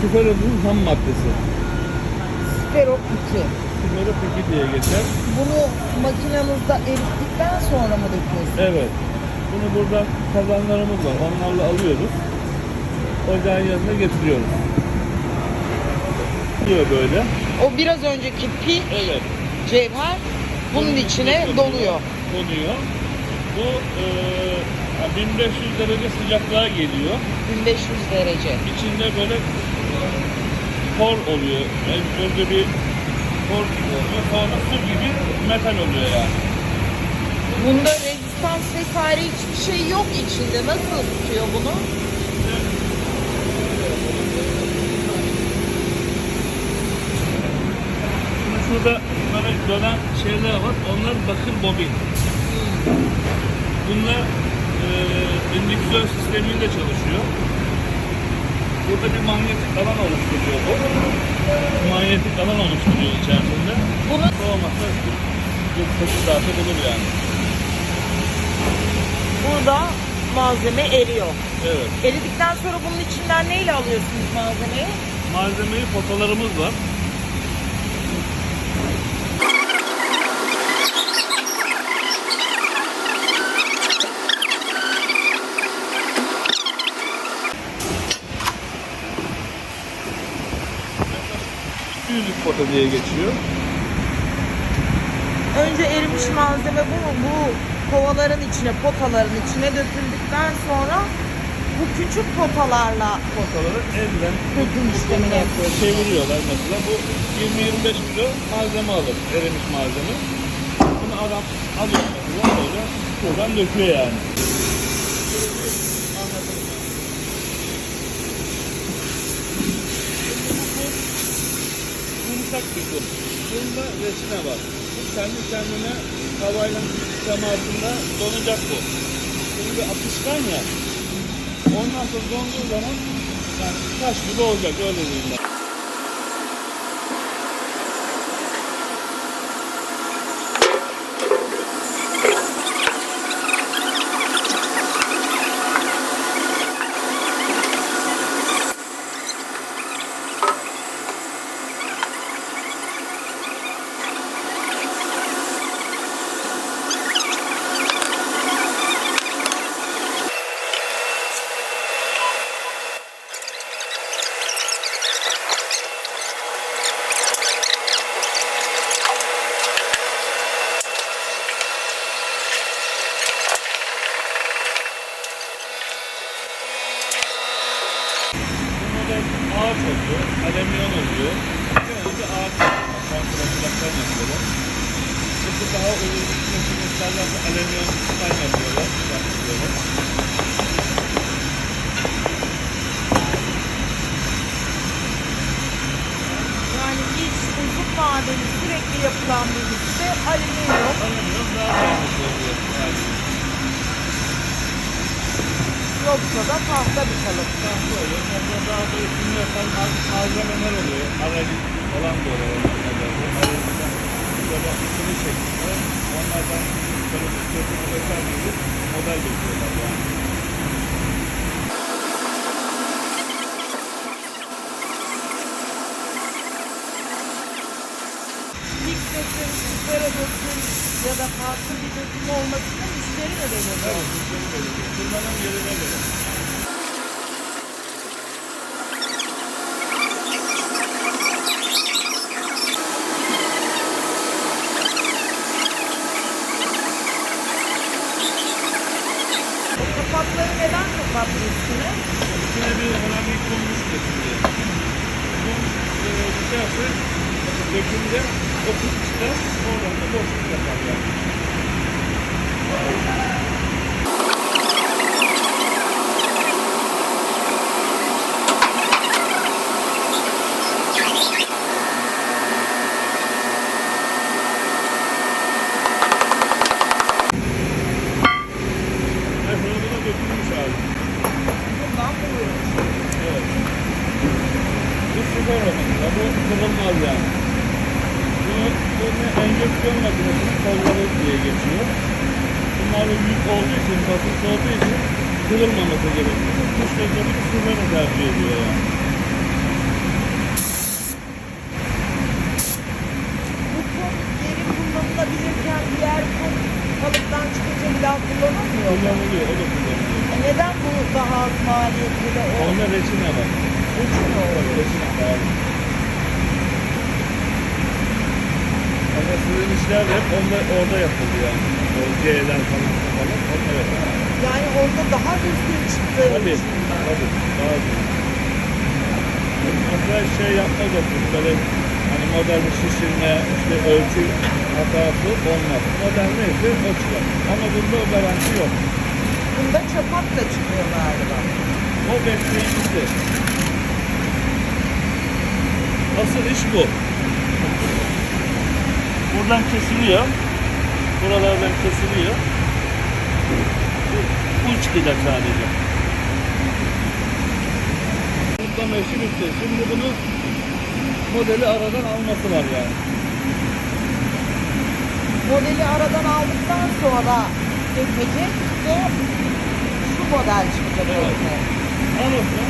Süferozun ham maddesi. Spero 2. Süfero peki diye geçer. Bunu makinamızda erittikten sonra mı döküyorsun? Evet. Bunu buradan kazanlarımız var. Onlarla alıyoruz. Ocağın yanına getiriyoruz. Diyor böyle. O biraz önceki pil Evet. cevher bunun içine doluyor. Donuyor. Bu eee 1500 derece sıcaklığa geliyor. 1500 derece. İçinde böyle kor oluyor. Yani önce bir kor gibi oluyor. Sonra su gibi metal oluyor yani. Bunda rezistans vesaire hiçbir şey yok içinde. Nasıl tutuyor bunu? Şimdi şurada böyle dönen şeyler var. Onlar bakır bobin. Bunlar eee indüksiyon sistemiyle çalışıyor. Burada bir manyetik alan oluşturuyor bu. Manyetik alan oluşturuyor içerisinde. Bunu Olmazsa bir 8 saate bulur yani. burada malzeme eriyor. Evet. Eridikten sonra bunun içinden neyle alıyorsunuz malzemeyi? Malzemeyi fotolarımız var. Foto diye geçiyor. Önce erimiş malzeme bu mu? Bu kovaların içine, potaların içine döküldükten sonra bu küçük potalarla Fotoları elden döküm işlemini yapıyoruz. çeviriyorlar mesela. Bu 20-25 kilo malzeme alır, erimiş malzeme. Bunu adam alıyor mesela böyle şuradan döküyor yani. Kum. Bunda reçine var. Bu kendi kendine havayla temasında donacak bu. Şimdi bir akışkan ya. Ondan sonra donduğu zaman yani taş gibi olacak öyle diyeyim ben. Şimdi daha uygun da alüminyum yapıyorlar. Yani hiç uzun vadeli sürekli yapılan bir işte alüminyum. Alüminyum daha dayanıklı oluyor. Yani. Yoksa da tahta bir kalıp. Tahta oluyor. Sonra daha da üstünde yapan mal- malzemeler oluyor. Aralık olan böyle malzemeler. Aralıktan böyle ikili şeklinde. Onlardan böyle bir köprü vesaire gibi model yapıyorlar yani. Ya da farklı bir döküm olmasını müşteri de belirliyor. Evet, müşteri belirliyor. Kullanım yerine göre. Kapakları neden kapattı üstüne? Bir bir konmuş getiriyor. Bu e, düşerse dökümde okut çıkar, da boşluk yapar. güzel öğrendim. Kırılmaz yani. Bunu, bunu enjeksiyon makinesinin kolları diye geçiyor. Bunlar da olduğu için, basınç olduğu için kırılmaması gerekiyor. Kuş gözleri sürmeni tercih ediyor yani. kullanılabilirken diğer kum kalıptan çıkınca bir daha kullanılmıyor. Kullanılıyor, o da kullanılıyor. Neden bu daha az maliyetli de o? Onda reçine var. Ama sizin işler de hep onda, orada yapıldı yani. O C'den falan falan yapıldı. Yani orada daha düzgün çıktı. Tabii, tabii. Daha güzel. Mesela şey yapmaz o böyle hani modern şişirme, işte ölçü hatası olmaz. Modern neyse o çıkar. Ama bunda o garanti yok. Bunda çapak da çıkıyor galiba. O bekleyicisi. Asıl iş bu. Buradan kesiliyor. Buralardan kesiliyor. Bu çıkacak sadece. Burada işi bitti. Şimdi bunu modeli aradan alması var yani. Modeli aradan aldıktan sonra dökecek ve şu model çıkacak Evet. ortaya.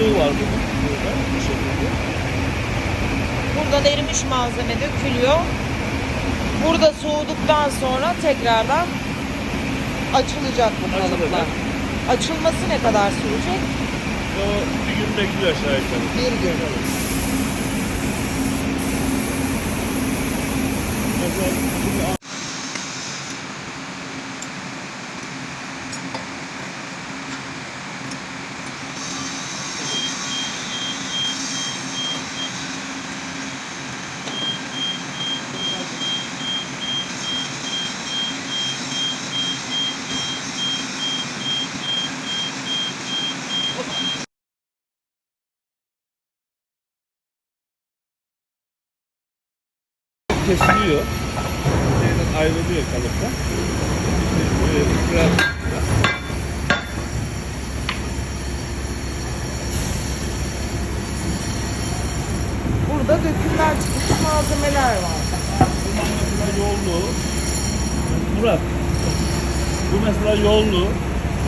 Yolluğu var bunun. Burada bu şekilde. Buradan erimiş malzeme dökülüyor. Burada soğuduktan sonra tekrardan açılacak bu Açılacak. kalıplar. Açılması ne kadar sürecek? O bir gün bekliyor aşağı yukarı. Bir gün. Mesela şimdi kesiliyor. Şeyden ayrılıyor kalıptan. İşte böyle biraz Burada dökümler çıkmış malzemeler var. Bunlar mesela yollu. Murat. Bu mesela yollu.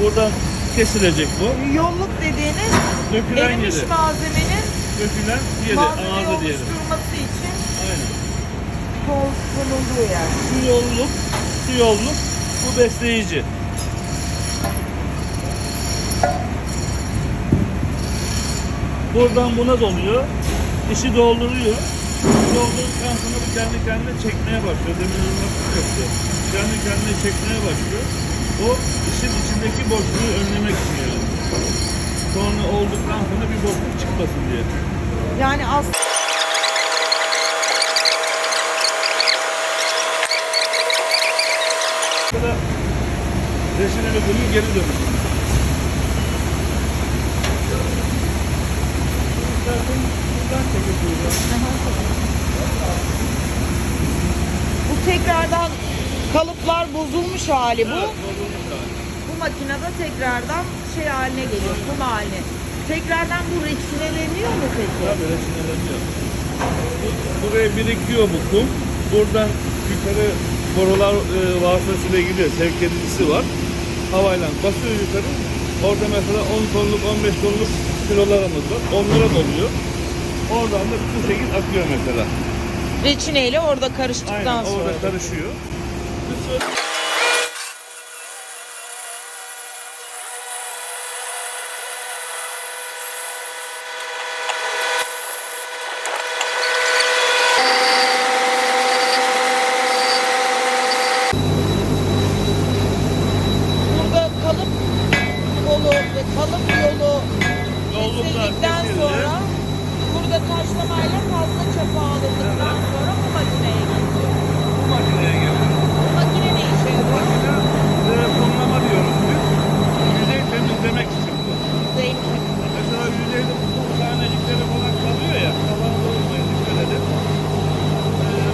Buradan kesilecek bu. Yolluk dediğiniz Dökülen erimiş yeri. malzemenin Dökülen yeri. malzemeyi Ağzı diyelim. oluşturması için. Kon- konulduğu yer. Şu yolluk, şu yolluk, bu besleyici. Buradan buna doluyor. İşi dolduruyor. Doldurduktan sonra bu kendi kendine çekmeye başlıyor. Demin anlattık yoktu. Kendi kendine çekmeye başlıyor. O işin içindeki boşluğu önlemek için yani. Sonra olduktan sonra bir boşluk çıkmasın diye. Yani aslında Burada reçineli bunun geri çekiliyor. Bu tekrardan kalıplar bozulmuş hali bu. Evet, bozulmuş hali. Bu makinede tekrardan şey haline geliyor, kum haline. Tekrardan bu reçineleniyor mu peki? Tabii reçineleniyor. Bu- Buraya birikiyor bu kum. Buradan yukarı borular e, vasıtasıyla gidiyor. Sevk edicisi var. Havayla basıyor yukarı. Orada mesela 10 tonluk, 15 tonluk kilolarımız var. Onlara doluyor. Oradan da bu şekilde akıyor mesela. Reçineyle orada karıştıktan Aynen sonra. orada karışıyor. Burada kalıp kolu ve kalıp yolu Yolluklar kesildikten kesildi. sonra burada taşlamayla fazla çapa alındıktan sonra bu makineye geçiyor. Bu makineye geliyor. Bu makine ne işe Bu yarıyor? makine e, kumlama diyoruz biz. Yüzey temizlemek için bu. Yüzeyini temizlemek. Mesela yüzeyde bu tanecikleri falan kalıyor ya. Kalan olmaya dikkat edin. Ee,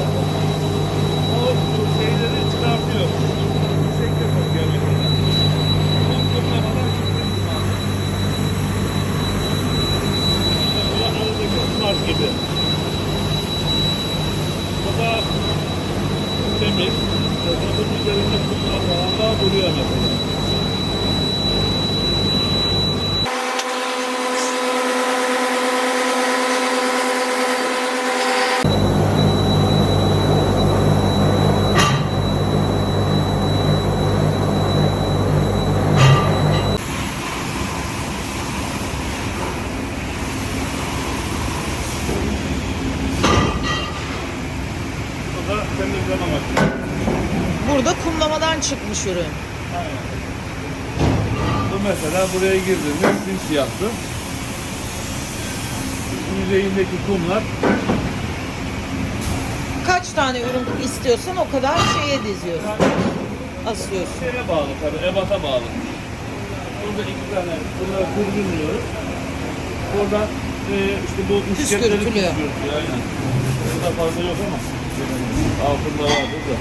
o şeyleri çıkartıyor. Bu şekilde bakıyor mesela. Bu kumlamadan çıkıyor. Bu da aradaki smart gibi. Bu da temiz. Bunun üzerinde kumlar falan daha duruyor mesela. Bu da temizleme makinesi. Burada kumlamadan çıkmış ürün. Aynen. Bu mesela buraya girdiğinde simsiyahtı. Yüzeyindeki kumlar Kaç tane ürün istiyorsan o kadar şeye diziyorsun. Asıyorsun. şeye bağlı tabii, ebata bağlı. Burada iki tane, bunları kırdırmıyoruz. Buradan e, işte bu misketleri Püskürtülüyor. püskürtüyor, Aynen. Burada fazla yok ama altında vardır da.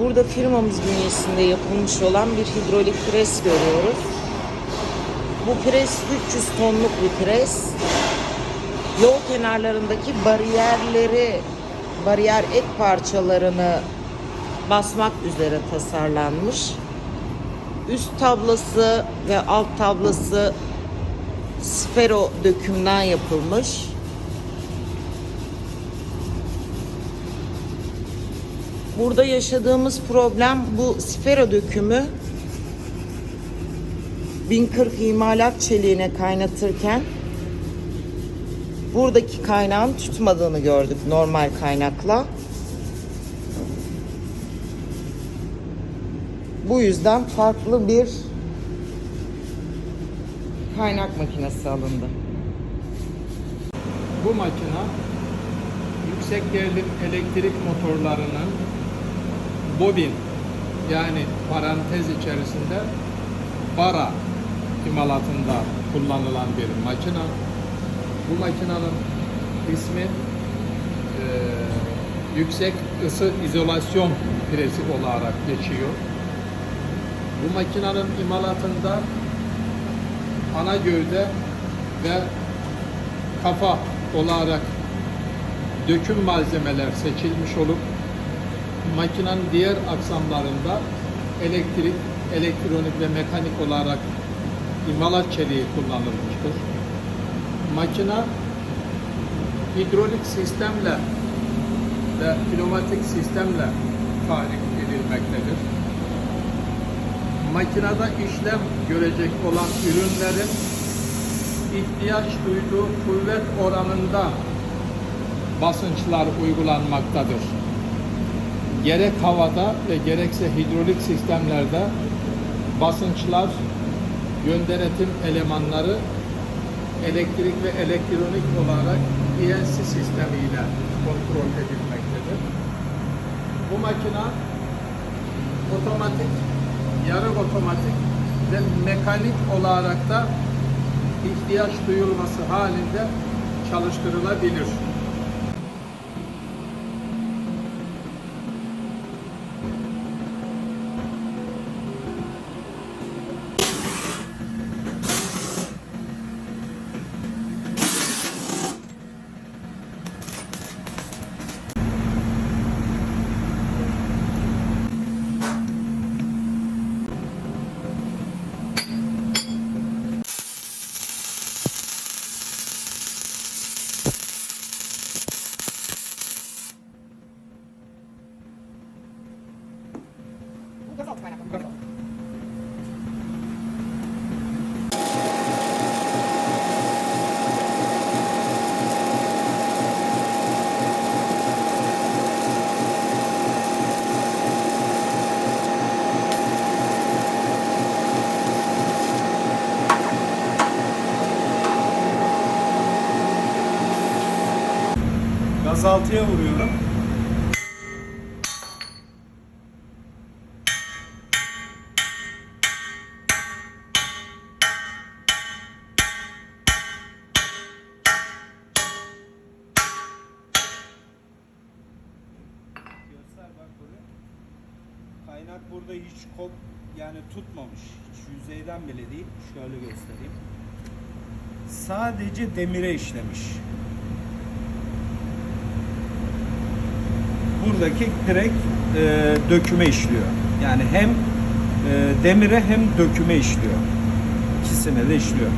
Burada firmamız bünyesinde yapılmış olan bir hidrolik pres görüyoruz. Bu pres 300 tonluk bir pres. Yol kenarlarındaki bariyerleri, bariyer et parçalarını basmak üzere tasarlanmış. Üst tablası ve alt tablası sfero dökümden yapılmış. Burada yaşadığımız problem bu sfero dökümü 1040 imalat çeliğine kaynatırken buradaki kaynağın tutmadığını gördük normal kaynakla. Bu yüzden farklı bir kaynak makinesi alındı. Bu makina yüksek gerilim elektrik motorlarının bobin yani parantez içerisinde bara imalatında kullanılan bir makina. Bu makinanın ismi eee, yüksek ısı izolasyon presi olarak geçiyor. Bu makinanın imalatında ana gövde ve kafa olarak döküm malzemeler seçilmiş olup makinenin diğer aksamlarında elektrik, elektronik ve mekanik olarak imalat çeliği kullanılmıştır. Makina hidrolik sistemle ve pneumatik sistemle tarif edilmektedir. Makinede işlem görecek olan ürünlerin ihtiyaç duyduğu kuvvet oranında basınçlar uygulanmaktadır. Gerek havada ve gerekse hidrolik sistemlerde basınçlar yöndenetim elemanları elektrik ve elektronik olarak ENC sistemiyle kontrol edilmektedir. makina otomatik, yarı otomatik ve mekanik olarak da ihtiyaç duyulması halinde çalıştırılabilir. %6'ya vuruyorum. Kaynak burada hiç kop yani tutmamış. Hiç yüzeyden bile değil. Şöyle göstereyim. Sadece demire işlemiş. Buradaki direkt e, döküme işliyor. Yani hem e, demire hem döküme işliyor. İkisine de işliyor.